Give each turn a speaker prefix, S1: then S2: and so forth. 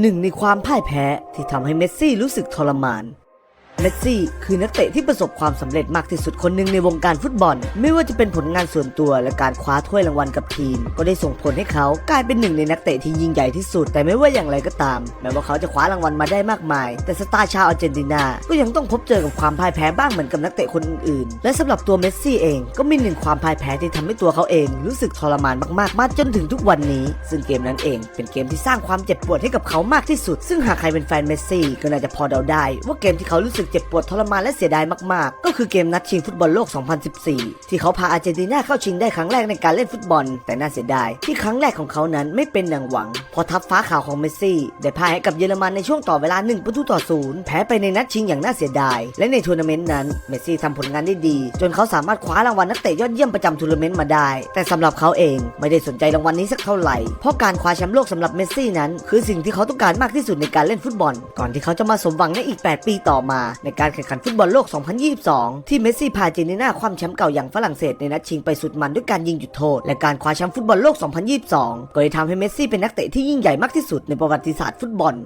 S1: หนึ่งในความพ่ายแพ้ที่ทำให้เมสซี่รู้สึกทรมาน เมสซี่คือนักเตะที่ประสบความสำเร็จมากที่สุดคนหนึ่งในวงการฟุตบอล ไม่ว่าจะเป็นผลงานส่วนตัวและการคว้าถ้วยรางวัลกับทีม ก็ได้ส่งผลให้เขากลายเป็นหนึ่งในนักเตะที่ยิ่งใหญ่ที่สุด แต่ไม่ว่าอย่างไรก็ตาม แม้ว่าเขาจะคว้ารางวัลมาได้มากมาย แต่สตาร์ชาวอาร์เจนตินา ก็ยังต้องพบเจอกับความพ่ายแพ้บ้างเหมือนกับนักเตะคนอื่นๆ และสำหรับตัวเมสซี่เองก็มีหนึ่งความพ่ายแพ้ที่ทำให้ตัวเขาเอง รู้สึกทรมานมากๆมาจนถึงทุกวันนี้ ซึ่งเกมนั้นเอง เป็นเกมที่สร้างความเจ็บปวดให้กับเขามากที่สุด ซึ่งหากใครเป็นแฟนเมสซี่ก็น่าจะพอเดาได้ ว่าเกมที่เขารู้สึกเจ็บปวดทรมานและเสียดายมากๆ ก็คือเกมนัดชิงฟุตบอลโลก 2014 ที่เขาพาอาร์เจนตินาเข้าชิงได้ครั้งแรกในการเล่นฟุตบอล แต่น่าเสียดายที่ครั้งแรกของเขานั้นไม่เป็นดังหวัง พอทัพฟ้าขาวของเมสซี่ได้พ่ายให้กับเยอรมันในช่วงต่อเวลา1ประตูต่อศูนย์แพ้ไปในนัดชิงอย่างน่าเสียดาย และในทัวร์นาเมนต์นั้นเมสซี่ทำผลงานได้ดี จนเขาสามารถคว้ารางวัลนักเตะยอดเยี่ยมประจำทัวร์นาเมนต์มาได้ แต่สำหรับเขาเองไม่ได้สนใจรางวัลนี้สักเท่าไหร่เพราะการคว้าแชมป์โลกสำหรับเมสซี่นั้น คือสิ่งที่เขาต้องการมากที่สุดในการเล่นฟุตบอล ก่อนที่เขาจะมาสมหวังในอีก 8 ปีต่อมาในการแข่งขันฟุตบอลโลก 2022 ที่เมสซี่พาเจนีนาคว้าแชมป์เก่าอย่างฝรั่งเศสในนัดชิงไปสุดมันด้วยการยิงจุดโทษ และการคว้าแชมป์ฟุตบอลโลก 2022 ก็ได้ทำให้เมสซี่เป็นนักเตะที่ยิ่งใหญ่มากที่สุดในประวัติศาสตร์ฟุตบอล